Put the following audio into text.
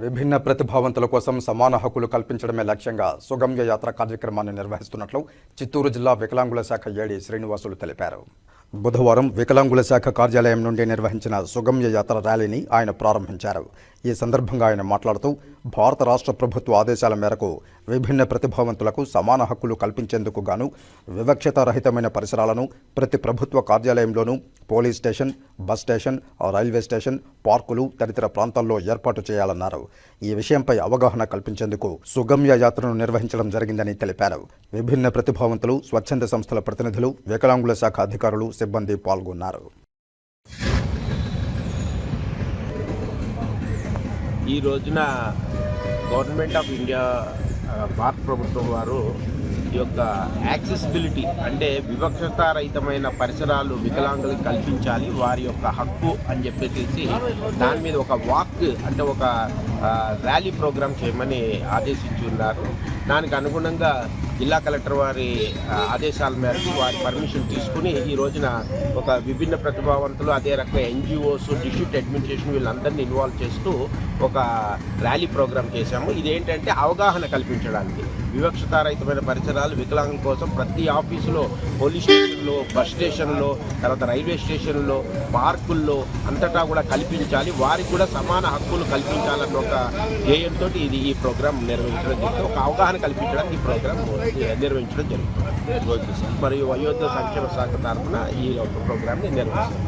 విభిన్న ప్రతిభావంతుల కోసం సమాన హక్కులు కల్పించడమే లక్ష్యంగా సుగమ్య యాత్ర కార్యక్రమాన్ని నిర్వహిస్తున్నట్లు చిత్తూరు జిల్లా వికలాంగుల శాఖ ఏడి శ్రీనివాసులు తెలిపారు. బుధవారం వికలాంగుల శాఖ కార్యాలయం నుండి నిర్వహించిన సుగమ్య యాత్ర ర్యాలీని ఆయన ప్రారంభించారు. ఈ సందర్భంగా ఆయన మాట్లాడుతూ భారత రాష్ట్ర ప్రభుత్వ ఆదేశాల మేరకు విభిన్న ప్రతిభావంతులకు సమాన హక్కులు కల్పించేందుకు గాను వివక్షత రహితమైన పరిసరాలను ప్రతి ప్రభుత్వ కార్యాలయంలోనూ police station bus station railway station పార్కులు తదితర ప్రాంతాల్లో ఏర్పాటు చేయాలన్నారు. ఈ విషయంపై అవగాహన కల్పించేందుకు సుగమ్య యాత్రను నిర్వహించడం జరిగిందని తెలిపారు. విభిన్న ప్రతిభావంతులు స్వచ్ఛంద సంస్థల ప్రతినిధులు వికలాంగుల శాఖ అధికారులు సిబ్బంది పాల్గొన్నారు. ఈ రోజున గవర్నమెంట్ ఆఫ్ ఇండియా భారత ప్రభుత్వం వారు ఈ యొక్క యాక్సెసిబిలిటీ అంటే వివక్షతారహితమైన పరిసరాలు వికలాంగులకు కల్పించాలి వారి యొక్క హక్కు అని చెప్పేసి దాని మీద ఒక వాక్ అంటే ఒక ర్యాలీ ప్రోగ్రామ్ చేయమని ఆదేశించి ఉన్నారు. దానికి అనుగుణంగా జిల్లా కలెక్టర్ వారి ఆదేశాల మేరకు వారి పర్మిషన్ తీసుకుని ఈ రోజున ఒక విభిన్న ప్రతిభావంతులు అదే రకంగా ఎన్జిఓస్ డిస్ట్రిక్ట్ అడ్మినిస్ట్రేషన్ వీళ్ళందరినీ ఇన్వాల్వ్ చేస్తూ ఒక ర్యాలీ ప్రోగ్రామ్ చేశాము. ఇదేంటంటే అవగాహన కల్పించడానికి. వివక్షతారహితమైన పరిసరాలు వికలాంగుల కోసం ప్రతి ఆఫీసులో పోలీస్ స్టేషన్లో బస్ స్టేషన్లో తర్వాత రైల్వే స్టేషన్లో పార్కుల్లో అంతటా కూడా కల్పించాలి. వారికి కూడా సమాన హక్కులు కల్పించాలన్న ఒక ధ్యేయంతో ఇది ఈ ప్రోగ్రాం నిర్వహించడం జరిగింది. ఒక అవగాహన కల్పించడానికి ఈ ప్రోగ్రాం నిర్వహించడం జరుగుతుంది. మరియు అయోధ్య సంక్షేమ శాఖ తరఫున ఈ యొక్క ప్రోగ్రామ్ని నిర్వహిస్తాం